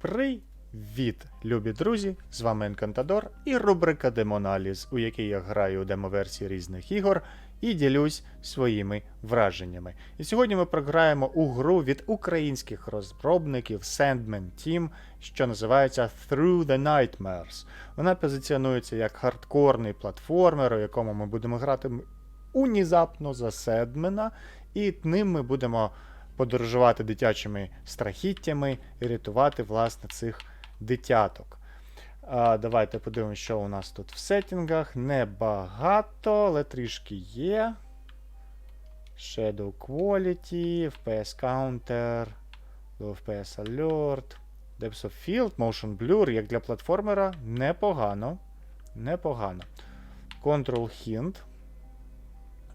Привіт, любі друзі! З вами Енкантадор і рубрика Демоналіз, у якій я граю у демоверсії різних ігор і ділюсь своїми враженнями. І сьогодні ми програємо у гру від українських розробників Sandman Team, що називається Through the Nightmares. Вона позиціонується як хардкорний платформер, у якому ми будемо грати унізапно за Седмена, і ним ми будемо подорожувати дитячими страхіттями і рятувати власне цих дитяток. А, давайте подивимося, що у нас тут в сеттінгах. Небагато, але трішки є. Shadow Quality, FPS Counter, Low FPS Alert, Depth of Field, Motion Blur, як для платформера, непогано. Непогано. Control Hint.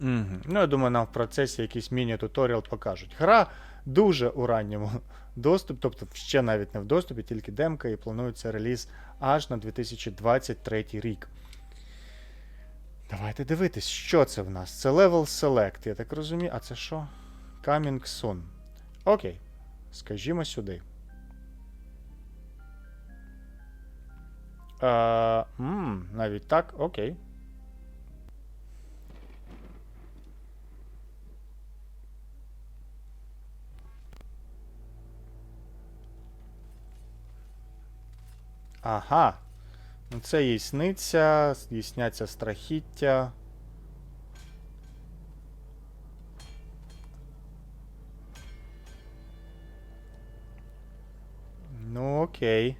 Угу. Ну, я думаю, нам в процесі якийсь міні-туторіал покажуть. Гра дуже у ранньому доступі, тобто ще навіть не в доступі, тільки демка, і планується реліз аж на 2023 рік. Давайте дивитись, що це в нас. Це Level Select, я так розумію. А це що? Coming soon. Окей. Скажімо сюди. А, м, навіть так, окей. Ага. Ну, Це їй сниться, їй страхіття. Ну, окей.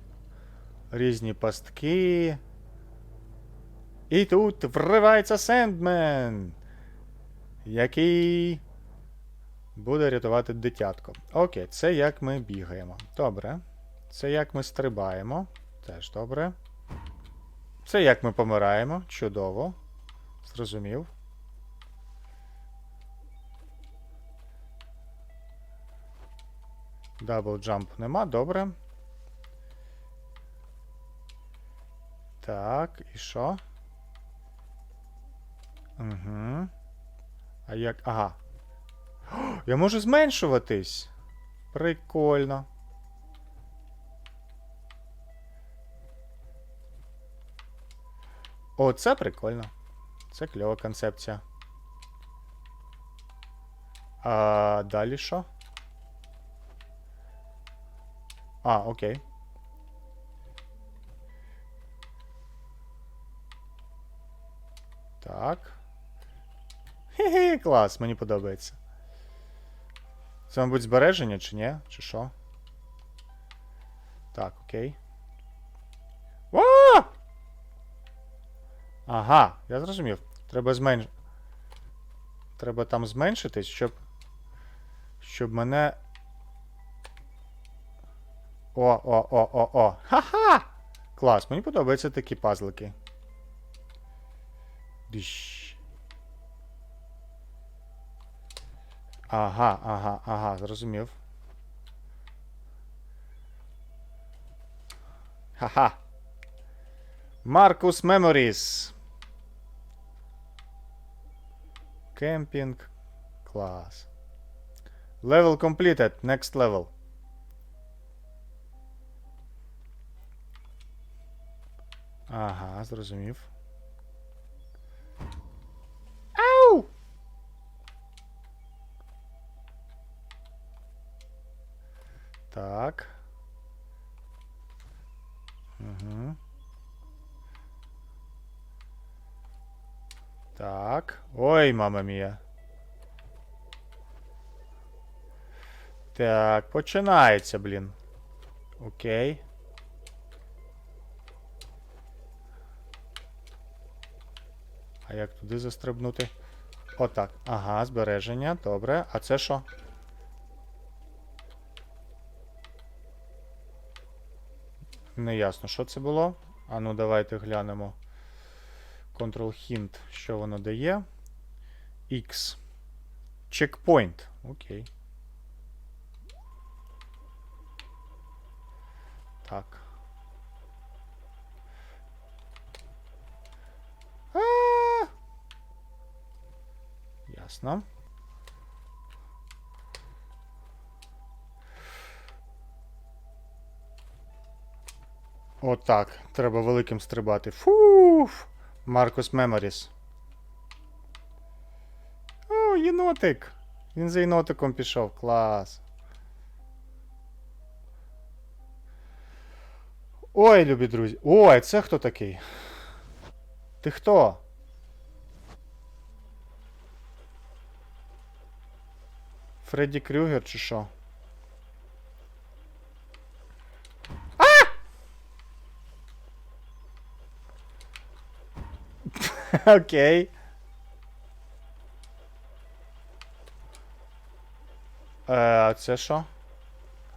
Різні пастки. І тут вривається Сендмен, який буде рятувати дитятко. Окей, це як ми бігаємо. Добре. Це як ми стрибаємо. Теж добре. Це як ми помираємо. Чудово. Зрозумів. Дабл джамп нема, добре. Так, і що? Угу. А як. Ага. О, я можу зменшуватись. Прикольно. О, це прикольно. Це кльова концепція. А далі що? А, окей. Так. Хе-хе, клас, мені подобається. Це, мабуть, збереження, чи ні? Чи що? Так, окей. Ага, я зрозумів. Треба зменш... Треба там зменшитись, щоб. Щоб мене. О, о, о, о, о. Ха-ха! Клас, мені подобаються такі пазлики. Дищ. Ага, ага, ага, зрозумів. Ха-ха. Marcus Memories. Кемпінг. Клас. Level completed. Next level. Ага, зрозумів. Ау! Так. Угу. Так. Ой, мама мія. Так, починається, блін. Окей. А як туди застрибнути? Отак. Ага, збереження. Добре. А це що? Не ясно, що це було. А ну давайте глянемо. Ctrl-Hint, що воно дає. X. Checkpoint. Окей. Так. А! Ясно. Отак. Треба великим стрибати. Фуф! Маркус Меморіс. О, єнотик! Він за єнотиком пішов. Клас. Ой, любі друзі. Ой, це хто такий? Ти хто? Фредді Крюгер чи що? Окей. Е, а це що?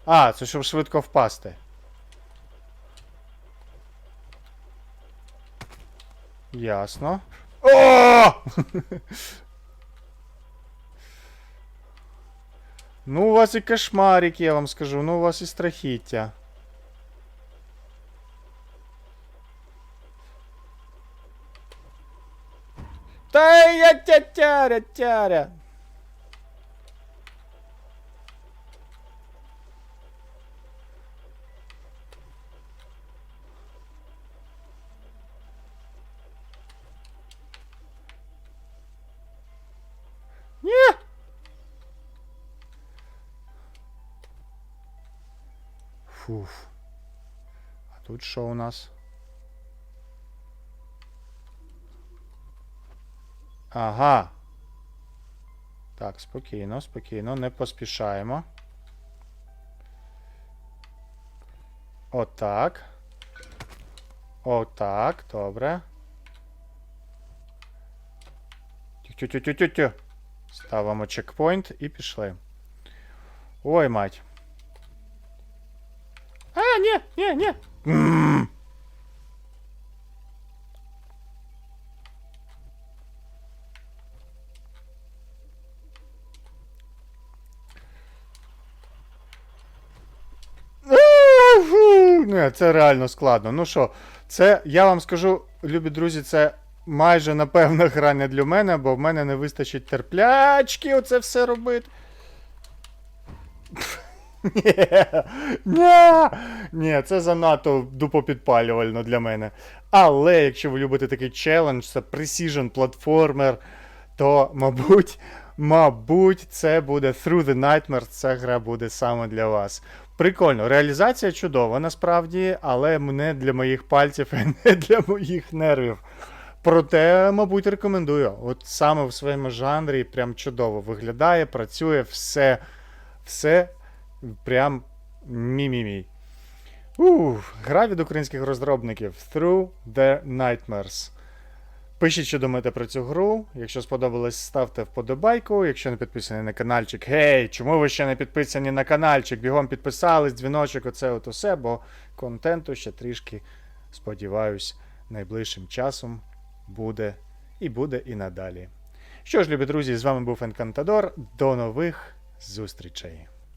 А, це щоб швидко впасти. Ясно. О! ну, у вас і кошмарик, я вам скажу, ну у вас і страхіття. Та я тя-тяря, тяря. Ні. Фуф. А тут що у нас? Ага. Так, спокійно, спокійно, не поспішаємо. Отак. Отак, добре. Тю-тю-тю-тю-тю. Ставимо чекпоінт і пішли. Ой, мать. А, ні, ні, ні. М. Уху! Ні, це реально складно. Ну що, це, я вам скажу, любі друзі, це майже напевно гра не для мене, бо в мене не вистачить терплячки оце все робити. Ні, ні, це занадто дупопідпалювально для мене. Але якщо ви любите такий челендж, це Precision платформер, то, мабуть, мабуть, це буде Through the Nightmares, ця гра буде саме для вас. Прикольно, реалізація чудова насправді, але не для моїх пальців і не для моїх нервів. Проте, мабуть, рекомендую. От саме в своєму жанрі прям чудово виглядає, працює, все, все прям мі-мі-мі. Ух, гра від українських розробників Through the Nightmares. Пишіть, що думаєте про цю гру. Якщо сподобалось, ставте вподобайку. Якщо не підписані на каналчик, гей, чому ви ще не підписані на каналчик? Бігом підписались, дзвіночок, оце от усе, бо контенту ще трішки, сподіваюсь, найближчим часом буде і буде і надалі. Що ж, любі друзі, з вами був Енкантадор. До нових зустрічей!